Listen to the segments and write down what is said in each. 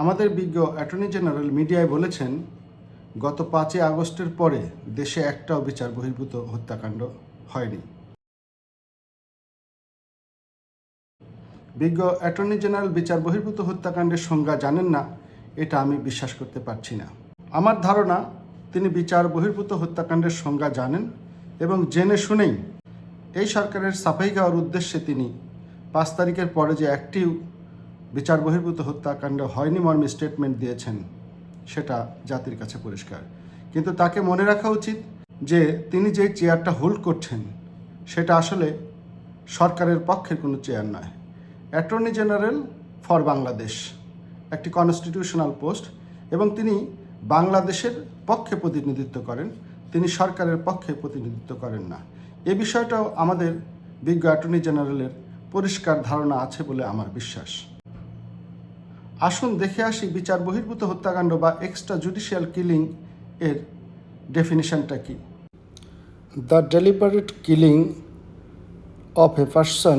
আমাদের বিজ্ঞ attorney general মিডিয়ায় বলেছেন, গত পাঁচই আগস্টের পরে দেশে একটাও বিচার বহির্ভূত হত্যাকাণ্ড হয়নি। বিজ্ঞ অ্যাটর্নি জেনারেল বিচার বহির্ভূত হত্যাকাণ্ডের সংজ্ঞা জানেন না, এটা আমি বিশ্বাস করতে পারছি না। আমার ধারণা, তিনি বিচার বহির্ভূত হত্যাকাণ্ডের সংজ্ঞা জানেন এবং জেনে শুনেই এই সরকারের সাফাই গাওয়ার উদ্দেশ্যে তিনি পাঁচ তারিখের পরে যে একটি বিচার বহির্ভূত হত্যাকাণ্ড হয়নি মর্মে স্টেটমেন্ট দিয়েছেন, সেটা জাতির কাছে পরিষ্কার। কিন্তু তাকে মনে রাখা উচিত যে তিনি যে চেয়ারটা হোল্ড করছেন, সেটা আসলে সরকারের পক্ষের কোনো চেয়ার নয়। অ্যাটর্নি জেনারেল ফর বাংলাদেশ একটি কনস্টিটিউশনাল পোস্ট এবং তিনি বাংলাদেশের পক্ষে প্রতিনিধিত্ব করেন, তিনি সরকারের পক্ষে প্রতিনিধিত্ব করেন না। এ বিষয়টাও আমাদের বিজ্ঞ অ্যাটর্নি জেনারেলের পরিষ্কার ধারণা আছে বলে আমার বিশ্বাস। আসুন দেখে আসি বিচার বহির্ভূত হত্যাকাণ্ড বা এক্সট্রা জুডিশিয়াল কিলিং এর ডেফিনিশনটা কি? The deliberate killing of a person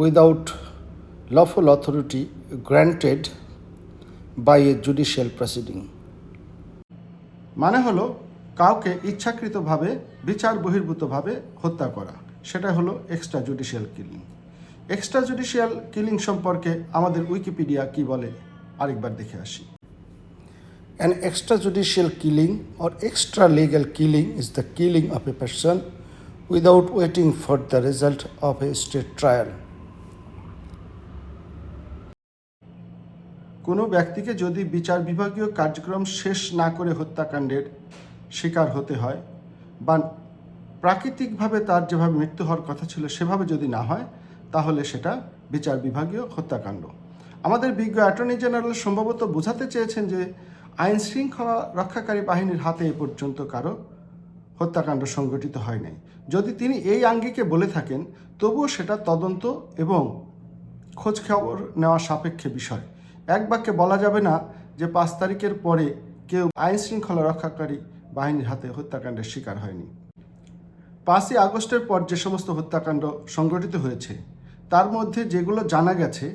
without lawful authority granted by a judicial proceeding মানে হলো কাউকে ইচ্ছাকৃতভাবে বিচার বহির্ভূতভাবে হত্যা করা। সেটা হলো extra judicial killing extra judicial killing সম্পর্কে আমাদের উইকিপিডিয়া কি বলে আরেকবার দেখে আসি An extrajudicial killing or extra legal killing is the killing of a person without waiting for the result of a state trial. কোনো ব্যক্তিকে যদি বিচার বিভাগীয় কার্যক্রম শেষ না করে হত্যাকাণ্ডের শিকার হতে হয় বা প্রাকৃতিকভাবে তার যেভাবে মৃত্যু হওয়ার কথা ছিল সেভাবে যদি না হয় তাহলে সেটা বিচার বিভাগীয় হত্যাকাণ্ড। আমাদের বিজ্ঞ অ্যাটর্নি জেনারেল সম্ভবত বোঝাতে চেয়েছেন যে আইন শৃঙ্খলা রক্ষাকারী বাহিনীর হাতে এ পর্যন্ত কারও হত্যাকাণ্ড সংঘটিত হয় নাই যদি তিনি এই আঙ্গিকে বলে থাকেন, তবুও সেটা তদন্ত এবং খোঁজ খবর নেওয়া সাপেক্ষে বিষয়। এক বাক্যে বলা যাবে না যে পাঁচ তারিখের পরে কেউ আইন শৃঙ্খলা রক্ষাকারী বাহিনীর হাতে হত্যাকাণ্ডের শিকার হয়নি। পাঁচই আগস্টের পর যে সমস্ত হত্যাকাণ্ড সংঘটিত হয়েছে তার মধ্যে যেগুলো জানা গেছে,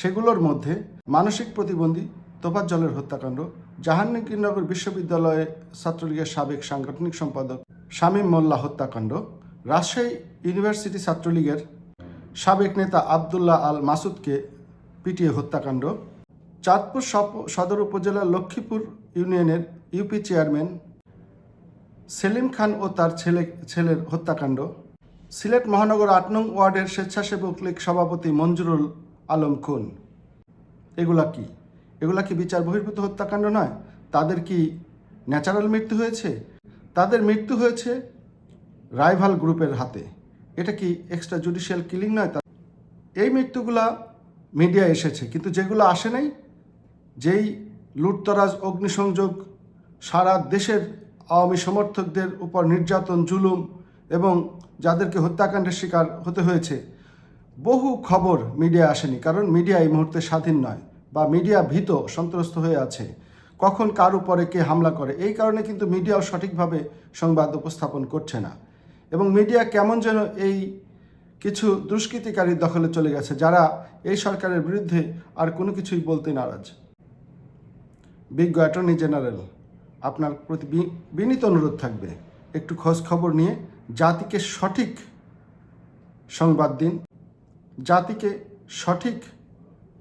সেগুলোর মধ্যে মানসিক প্রতিবন্ধী তোফাজ্জলের হত্যাকাণ্ড, জাহাঙ্গীরনগর বিশ্ববিদ্যালয়ে ছাত্রলীগের সাবেক সাংগঠনিক সম্পাদক শামীম মোল্লা হত্যাকাণ্ড, রাজশাহী ইউনিভার্সিটি ছাত্রলীগের সাবেক নেতা আবদুল্লাহ আল মাসুদকে পিটিয়ে হত্যাকাণ্ড, চাঁদপুর সদর উপজেলার লক্ষ্মীপুর ইউনিয়নের ইউপি চেয়ারম্যান সেলিম খান ও তার ছেলে, ছেলের হত্যাকাণ্ড সিলেট মহানগর আট নং ওয়ার্ডের স্বেচ্ছাসেবক লীগ সভাপতি মঞ্জুরুল আলম খুন। এগুলা কি? এগুলা কি বিচার বহির্ভূত হত্যাকাণ্ড নয়? তাদের কি ন্যাচারাল মৃত্যু হয়েছে? তাদের মৃত্যু হয়েছে রাইভাল গ্রুপের হাতে। এটা কি এক্সট্রা জুডিশিয়াল কিলিং নয়? তা- এই মৃত্যুগুলা মিডিয়া এসেছে, কিন্তু যেগুলো আসে নাই, যেই লুটতরাজ, অগ্নিসংযোগ, সারা দেশের আওয়ামী সমর্থকদের উপর নির্যাতন, জুলুম এবং যাদেরকে হত্যাকাণ্ডের শিকার হতে হয়েছে, বহু খবর মিডিয়া আসেনি, কারণ মিডিয়া এই মুহূর্তে স্বাধীন নয় বা মিডিয়া ভীত, সন্ত্রস্ত হয়ে আছে। কখন কার উপরে কে হামলা করে, এই কারণে কিন্তু মিডিয়াও সঠিকভাবে সংবাদ উপস্থাপন করছে না। এবং মিডিয়া কেমন যেন এই কিছু দুষ্কৃতিকারীর দখলে চলে গেছে, যারা এই সরকারের বিরুদ্ধে আর কোনো কিছুই বলতে নারাজ। বিজ্ঞ অ্যাটর্নি জেনারেল, আপনার প্রতি বিনীত অনুরোধ থাকবে। একটু খোঁজ খবর নিয়ে জাতিকে সঠিক সংবাদ দিন, জাতিকে সঠিক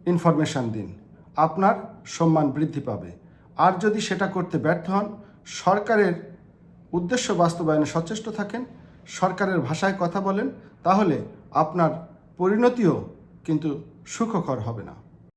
ইনফরমেশন দিন। আপনার সম্মান বৃদ্ধি পাবে। আর যদি সেটা করতে ব্যর্থ হন, সরকারের উদ্দেশ্য বাস্তবায়নে সচেষ্ট থাকেন, সরকারের ভাষায় কথা বলেন, তাহলে আপনার পরিণতিও কিন্তু সুখকর হবে না।